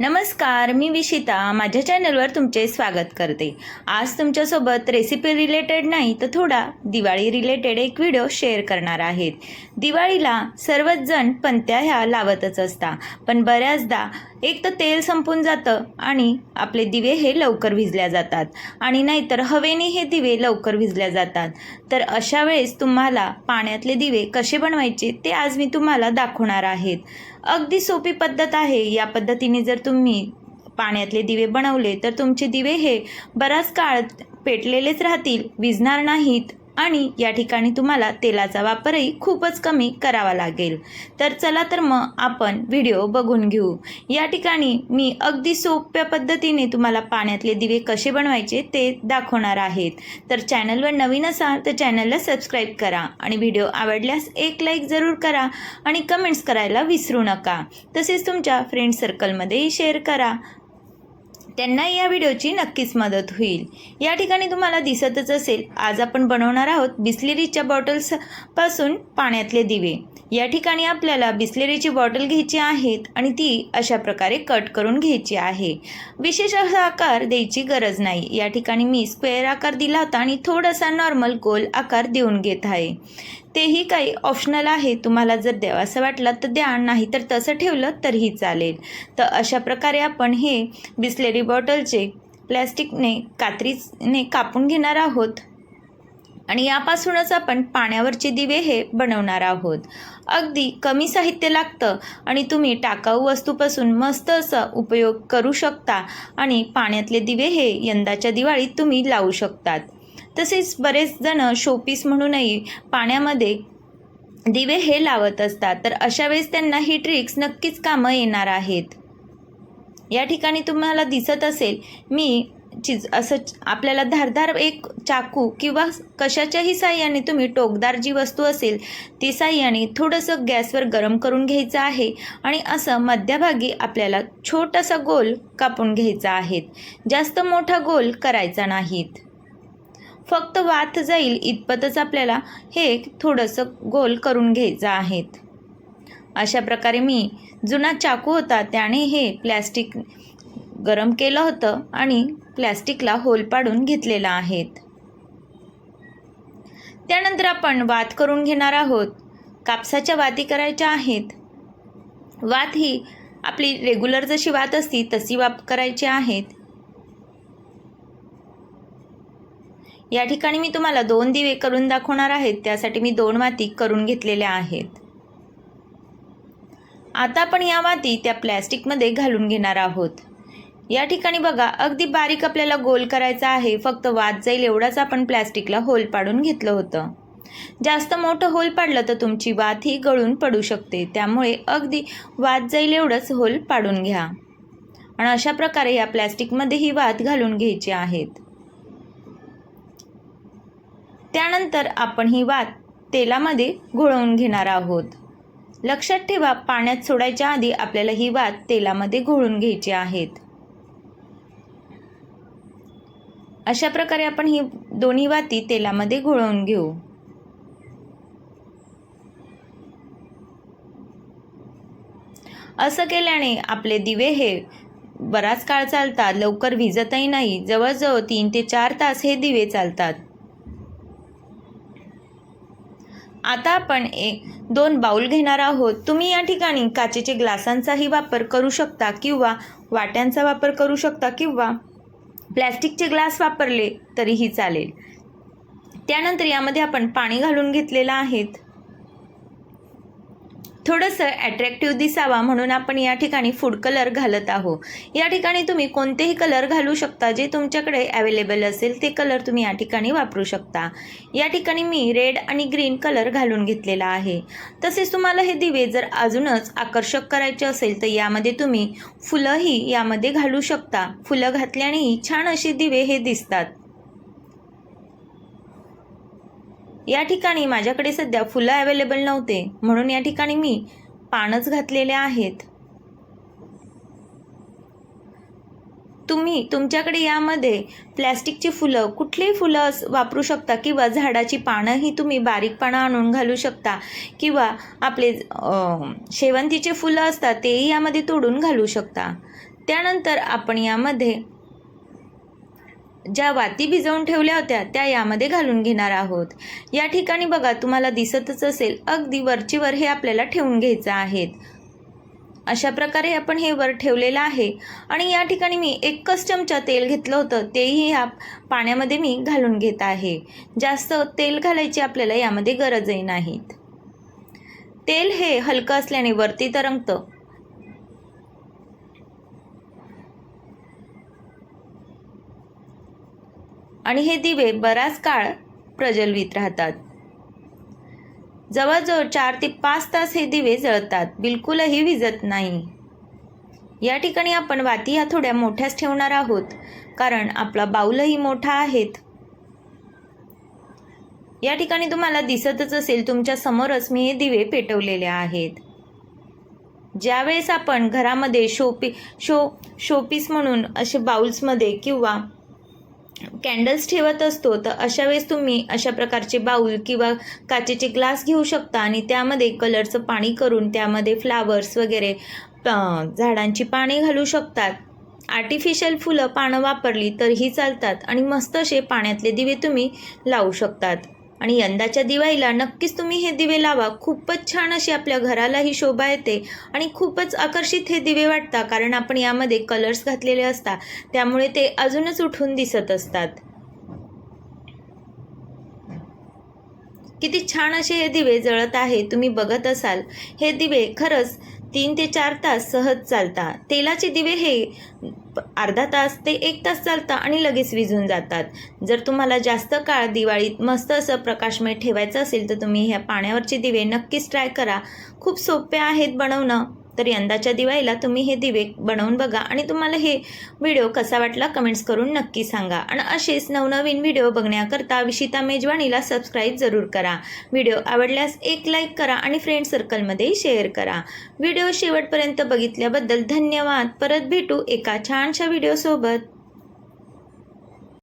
नमस्कार मी विशिता. माझ्या चॅनलवर तुमचे स्वागत करते. आज तुमच्यासोबत रेसिपी रिलेटेड नाही तर थोडा दिवाळी रिलेटेड एक व्हिडिओ शेअर करणार आहेत. दिवाळीला सर्वच जण पंत्या ह्या लावतच असता. पण बऱ्याचदा एक तर तेल संपून जातं आणि आपले दिवे हे लवकर विजल्या जातात. आणि नाहीतर हवेने हे दिवे लवकर विजल्या जातात. तर अशा वेळेस तुम्हाला पाण्यातले दिवे कसे बनवायचे ते आज मी तुम्हाला दाखवणार आहेत. अगदी सोपी पद्धत आहे. या पद्धतीने जर तुम्ही तुम्ही पाण्यातले दिवे बनवले तर तुमचे दिवे हे बराच काळ पेटलेलेच राहतील विझणार नाहीत. आणि या ठिकाणी तुम्हाला तेलाचा वापरही खूपच कमी करावा लागेल. तर चला तर मग आपण व्हिडिओ बघून घेऊ. या ठिकाणी मी अगदी सोप्या पद्धतीने तुम्हाला पाण्यातले दिवे कसे बनवायचे ते दाखवणार आहेत. तर चॅनलवर नवीन असाल तर चॅनलला सबस्क्राईब करा आणि व्हिडिओ आवडल्यास एक लाईक जरूर करा आणि कमेंट्स करायला विसरू नका. तसेच तुमच्या फ्रेंड सर्कलमध्येही शेअर करा. त्यांना या व्हिडिओची नक्कीच मदत होईल. या ठिकाणी तुम्हाला दिसतच असेल आज आपण बनवणार आहोत बिस्लेरीच्या बॉटल्सपासून पाण्यातले दिवे. या ठिकाणी आपल्याला बिस्लेरीची बॉटल घ्यायची आहेत आणि ती अशा प्रकारे कट करून घ्यायची आहे. विशेष असा आकार द्यायची गरज नाही. या ठिकाणी मी स्क्वेअर आकार दिला होता आणि थोडासा नॉर्मल गोल आकार देऊन घेत आहे. तेही काही ऑप्शनल आहे. तुम्हाला जर द्यावंसं वाटलं तर द्या. नाही तर तसं ठेवलं तरीही चालेल. तर अशा प्रकारे आपण हे बिस्लेरी बॉटलचे प्लॅस्टिकने कात्रीने कापून घेणार आहोत. आणि यापासूनच आपण पाण्यावरचे दिवे हे बनवणार आहोत. अगदी कमी साहित्य लागतं आणि तुम्ही टाकाऊ वस्तूपासून मस्त असा उपयोग करू शकता आणि पाण्यातले दिवे हे यंदाच्या दिवाळीत तुम्ही लावू शकतात. तसेच बरेच जण शोपीस म्हणूनही पाण्यामध्ये दिवे हे लावत असतात. तर अशा वेळेस त्यांना ही ट्रिक्स नक्कीच कामं येणार आहेत. या ठिकाणी तुम्हाला दिसत असेल मी चिज असं आपल्याला धारधार एक चाकू किंवा कशाच्याही साह्याने तुम्ही टोकदार जी वस्तू असेल ती साह्याने थोडंसं गॅसवर गरम करून घ्यायचं आहे आणि असं मध्यभागी आपल्याला छोटासा गोल कापून घ्यायचा आहे. जास्त मोठा गोल करायचा नाहीत. फक्त वात जाईल इतपतच आपल्याला हे थोडंसं गोल करून घ्यायचं आहेत. अशा प्रकारे मी जुना चाकू होता त्याने हे प्लॅस्टिक गरम केलं होतं आणि प्लॅस्टिकला होल पाडून घेतलेला आहेत. त्यानंतर आपण वात करून घेणार आहोत. कापसाच्या वाती करायच्या आहेत. वात ही आपली रेग्युलर जशी वात असती तशी वाप करायची आहेत. या ठिकाणी मी तुम्हाला दोन दिवे करून दाखवणार आहेत. त्यासाठी मी दोन वाती करून घेतलेल्या आहेत. आता आपण या वाती त्या प्लॅस्टिकमध्ये घालून घेणार आहोत. या ठिकाणी बघा अगदी बारीक आपल्याला गोल करायचा आहे. फक्त वाद जाईल एवढाच आपण प्लॅस्टिकला होल पाडून घेतलं होतं. जास्त मोठं होल पाडलं तर तुमची वात ही गळून पडू शकते. त्यामुळे अगदी वाद जाईल एवढंच होल पाडून घ्या. आणि अशा प्रकारे या प्लॅस्टिकमध्ये ही वात घालून घ्यायची आहेत. त्यानंतर आपण ही वात तेलामध्ये घोळवून घेणार आहोत. लक्षात ठेवा पाण्यात सोडायच्या आधी आपल्याला ही वात तेलामध्ये घोळून घ्यायची आहेत. अशा प्रकारे आपण ही दोन्ही वाती तेलामध्ये घोळवून घेऊ. असं केल्याने आपले दिवे हे बराच काळ चालतात लवकर विजतही नाही. जवळजवळ तीन ते चार तास हे दिवे चालतात. आता आपण एक दोन बाऊल घेणार आहोत. तुम्ही या ठिकाणी काचेचे ग्लासांचाही वापर करू शकता किंवा वाट्यांचा वापर करू शकता किंवा प्लॅस्टिकचे ग्लास वापरले तरीही चालेल. त्यानंतर यामध्ये आपण पाणी घालून घेतलेलं आहेत थोडंसं ॲट्रॅक्टिव्ह दिसावा म्हणून आपण या ठिकाणी फूड कलर घालत आहोत. या ठिकाणी तुम्ही कोणतेही कलर घालू शकता जे तुमच्याकडे अवेलेबल असेल ते कलर तुम्ही या ठिकाणी वापरू शकता. या ठिकाणी मी रेड आणि ग्रीन कलर घालून घेतलेला आहे. तसेच तुम्हाला हे दिवे जर अजूनच आकर्षक करायचे असेल तर यामध्ये तुम्ही फुलंही यामध्ये घालू शकता. फुलं घातल्यानेही छान असे दिवे हे दिसतात. या ठिकाणी माझ्याकडे सध्या फुलं अवेलेबल नव्हते. म्हणून या ठिकाणी मी पानच घातलेले आहेत. तुम्ही तुमच्याकडे यामध्ये प्लॅस्टिकची फुलं कुठलीही फुलं वापरू शकता किंवा झाडाची पानंही तुम्ही बारीक पानं आणून घालू शकता किंवा आपले शेवंतीचे फुलं असतात तेही यामध्ये तोडून घालू शकता. त्यानंतर आपण यामध्ये ज्या वाती भिजवून ठेवल्या होत्या त्या यामध्ये घालून घेणार आहोत. या ठिकाणी बघा तुम्हाला दिसतच असेल अगदी वरचीवर हे आपल्याला ठेवून घ्यायचं आहेत अशा प्रकारे आपण हे वर ठेवलेलं आहे. आणि या ठिकाणी मी एकच चमचा तेल घेतलं होतं तेही ह्या पाण्यामध्ये मी घालून घेत आहे. जास्त तेल घालायची आपल्याला यामध्ये गरजही नाहीत. तेल हे हलकं असल्याने वरती तरंगतं. आणि हे दिवे बराच काळ प्रज्वलित राहतात. जवळजवळ चार ते पाच तास हे दिवे जळतात बिलकुलही विजत नाही. या ठिकाणी आपण वाती ह्या थोड्या मोठ्याच ठेवणार आहोत कारण आपला बाऊलही मोठा आहेत. या ठिकाणी तुम्हाला दिसतच असेल तुमच्या समोरच मी हे दिवे पेटवलेले आहेत. ज्यावेळेस आपण घरामध्ये शोपी शो शोपीस म्हणून असे बाउल्समध्ये किंवा कॅन्डल्स ठेवत असतो तर अशा वेळेस तुम्ही अशा प्रकारचे बाऊल किंवा काचेचे ग्लास घेऊ शकता आणि त्यामध्ये कलरचं पाणी करून त्यामध्ये फ्लावर्स वगैरे झाडांची पाने घालू शकतात. आर्टिफिशियल फुलं पानं वापरली तरीही चालतात आणि मस्त असे पाण्यातले दिवे तुम्ही लावू शकतात. आणि यंदाच्या दिवाळीला नक्कीच तुम्ही हे दिवे लावा. खूपच छान अशी आपल्या घरालाही शोभा येते आणि खूपच आकर्षित हे दिवे वाटतात कारण आपण यामध्ये कलर्स घातलेले असतात. त्यामुळे ते अजूनच उठून दिसत असतात. किती छान असे हे दिवे जळत आहे. तुम्ही बघत असाल. हे दिवे खरंच तीन ते चार तास सहज चालता तेलाचे दिवे हे अर्धा तास ते एक तास चालतं आणि लगेच विझून जातात. जर तुम्हाला जास्त काळ दिवाळीत मस्त असं प्रकाशमय ठेवायचं असेल तर तुम्ही ह्या पाण्यावरचे दिवे नक्कीच ट्राय करा. खूप सोपे आहेत बनवणं. तर यंदाच्या दिवाळीला तुम्ही हे दिवे बनवून बघा आणि तुम्हाला हे व्हिडिओ कसा वाटला कमेंट्स करून नक्की सांगा. आणि असेच नवनवीन व्हिडिओ बघण्याकरता विशिता मेजवानीला सबस्क्राईब जरूर करा. व्हिडिओ आवडल्यास एक लाईक करा आणि फ्रेंड सर्कलमध्ये शेअर करा. व्हिडिओ शेवटपर्यंत बघितल्याबद्दल धन्यवाद. परत भेटू एका छानशा व्हिडिओसोबत